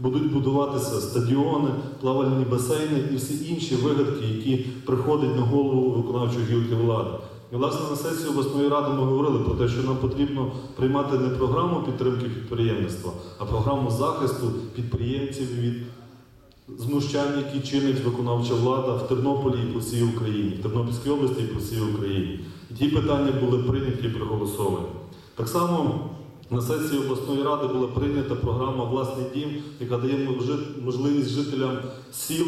будуть будуватися стадіони, плавальні басейни і всі інші вигадки, які приходять на голову виконавчої гілки влади. І власне на сесії обласної ради ми говорили про те, що нам потрібно приймати не програму підтримки підприємництва, а програму захисту підприємців від знущань, які чинить виконавча влада в Тернополі і по всій Україні, в Тернопільській області і по всій Україні. І ті питання були прийняті і проголосовані. Так само на сесії обласної ради була прийнята програма Власний дім, яка дає можливість жителям сіл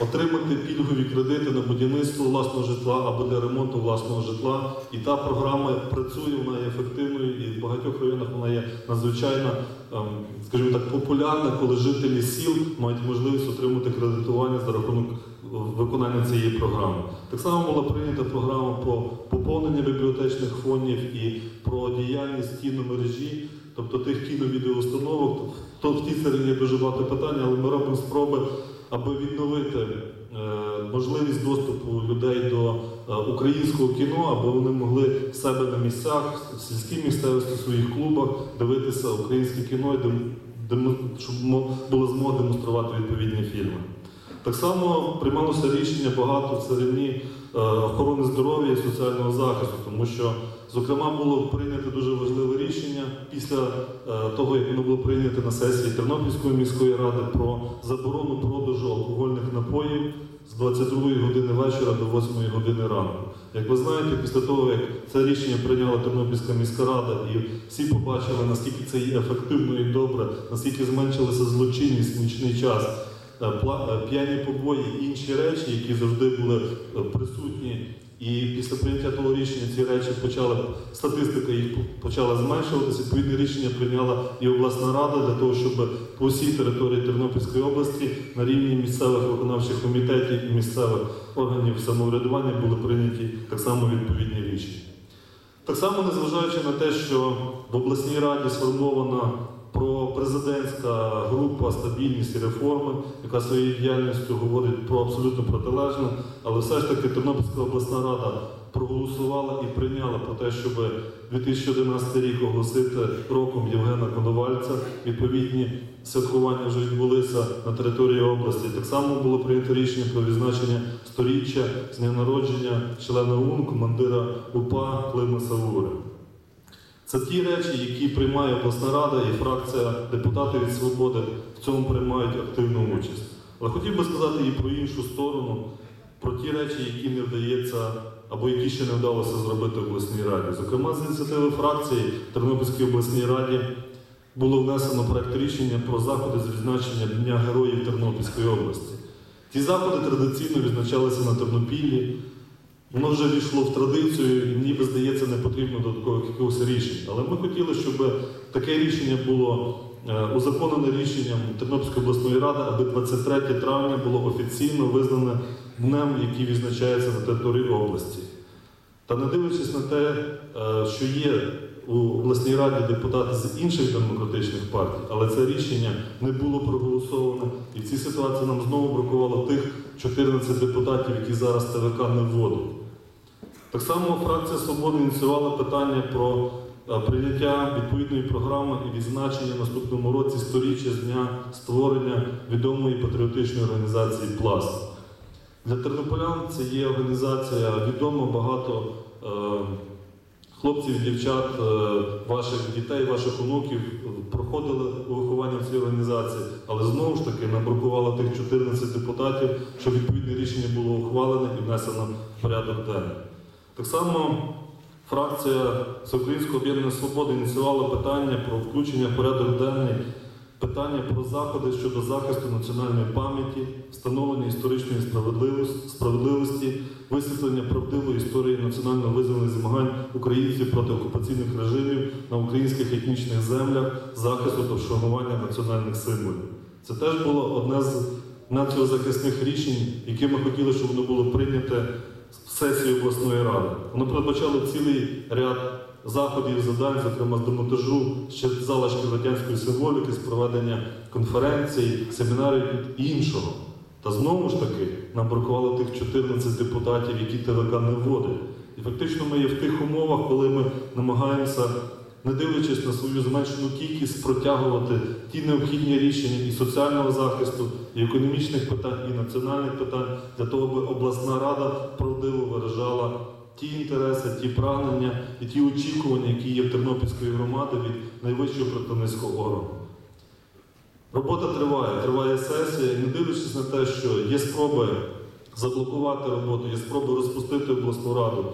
отримати пільгові кредити на будівництво власного житла або для ремонту власного житла. І та програма працює, вона є ефективною, і в багатьох районах вона є надзвичайно, ем, скажімо так, популярна, коли жителі сіл мають можливість отримати кредитування за рахунок виконання цієї програми. Так само була прийнята програма про поповнення бібліотечних фондів і про діяльність кіномережі, тобто тих кіновідеоустановок. То в тій є дуже багато питань, але ми робимо спроби, аби відновити е, можливість доступу людей до е, українського кіно, аби вони могли в себе на місцях, в сільській місцевості, в своїх клубах дивитися українське кіно, щоб було змога демонструвати відповідні фільми. Так само приймалося рішення багато в царині е, охорони здоров'я і соціального захисту, тому що, зокрема, було прийнято дуже важливе рішення після е, того, як воно було прийнято на сесії Тернопільської міської ради про заборону продажу алкогольних напоїв з 22 години вечора до 8 години ранку. Як ви знаєте, після того, як це рішення прийняла Тернопільська міська рада, і всі побачили, наскільки це є ефективно і добре, наскільки зменшилася злочинність в нічний час. Е, е, п'яні побої і інші речі, які завжди були е, присутні. І після прийняття того рішення ці речі почали, статистика їх почала зменшуватися. Відповідне рішення прийняла і обласна рада для того, щоб по всій території Тернопільської області на рівні місцевих виконавчих комітетів і місцевих органів самоврядування були прийняті так само відповідні рішення. Так само, незважаючи на те, що в обласній раді сформована пропрезидентська група стабільність і реформи, яка своєю діяльністю говорить про абсолютно протилежне, але все ж таки Тернопільська обласна рада проголосувала і прийняла про те, щоб 2011 рік оголосити роком Євгена Коновальця. Відповідні святкування вже відбулися на території області. Так само було прийнято рішення про відзначення сторіччя з дня народження члена УН, командира УПА Клима Савури. Це ті речі, які приймає обласна рада і фракція депутатів від свободи в цьому приймають активну участь. Але хотів би сказати і про іншу сторону, про ті речі, які не вдається або які ще не вдалося зробити в обласній раді. Зокрема, з ініціативи фракції Тернопільській обласній раді було внесено проект рішення про заходи з відзначення Дня Героїв Тернопільської області. Ті заходи традиційно відзначалися на Тернопіллі. Воно вже війшло в традицію, і ніби здається, не потрібно додаткових якихось рішень. Але ми хотіли, щоб таке рішення було е, узаконене рішенням Тернопільської обласної ради, аби 23 травня було офіційно визнане днем, який відзначається на території області. Та не дивлячись на те, е, що є у обласній раді депутати з інших демократичних партій, але це рішення не було проголосоване. І в цій ситуації нам знову бракувало тих 14 депутатів, які зараз ТВК не вводить. Так само фракція Свободи ініціювала питання про е, прийняття відповідної програми і відзначення в наступному році сторіччя з дня створення відомої патріотичної організації Пласт. Для тернополян це є організація відома багато е, хлопців, дівчат, е, ваших дітей, ваших онуків проходили виховання в цій організації, але знову ж таки нам тих 14 депутатів, щоб відповідне рішення було ухвалене і внесено в порядок денний. Так само фракція Всеукраїнського об'єднання свободи ініціювала питання про включення в порядок денний питання про заходи щодо захисту національної пам'яті, встановлення історичної справедливості, висвітлення правдивої історії національно-визвольних змагань українців проти окупаційних режимів на українських етнічних землях, захисту та вшанування національних символів. Це теж було одне з націозахисних рішень, які ми хотіли, щоб воно було прийняте сесії обласної ради. Воно передбачало цілий ряд заходів, завдань, зокрема з демонтажу ще залишків радянської символіки, з проведення конференцій, семінарів і іншого. Та знову ж таки нам бракувало тих 14 депутатів, які ТВК не вводить. І фактично ми є в тих умовах, коли ми намагаємося не дивлячись на свою зменшену кількість, протягувати ті необхідні рішення і соціального захисту, і економічних питань, і національних питань, для того, аби обласна рада правдиво виражала ті інтереси, ті прагнення і ті очікування, які є в Тернопільської громади від найвищого представницького органу. Робота триває, триває сесія, і не дивлячись на те, що є спроби заблокувати роботу, є спроби розпустити обласну раду.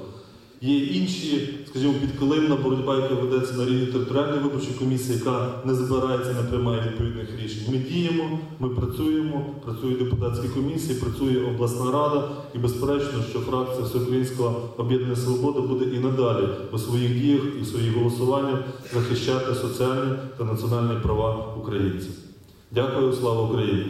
Є інші, скажімо, підкилимна боротьба, яка ведеться на рівні територіальної виборчої комісії, яка не збирається, не приймає відповідних рішень. Ми діємо, ми працюємо, працюють депутатські комісії, працює обласна рада, і безперечно, що фракція Всеукраїнського об'єднання свобода буде і надалі у своїх діях і своїх голосуваннях захищати соціальні та національні права українців. Дякую, слава Україні!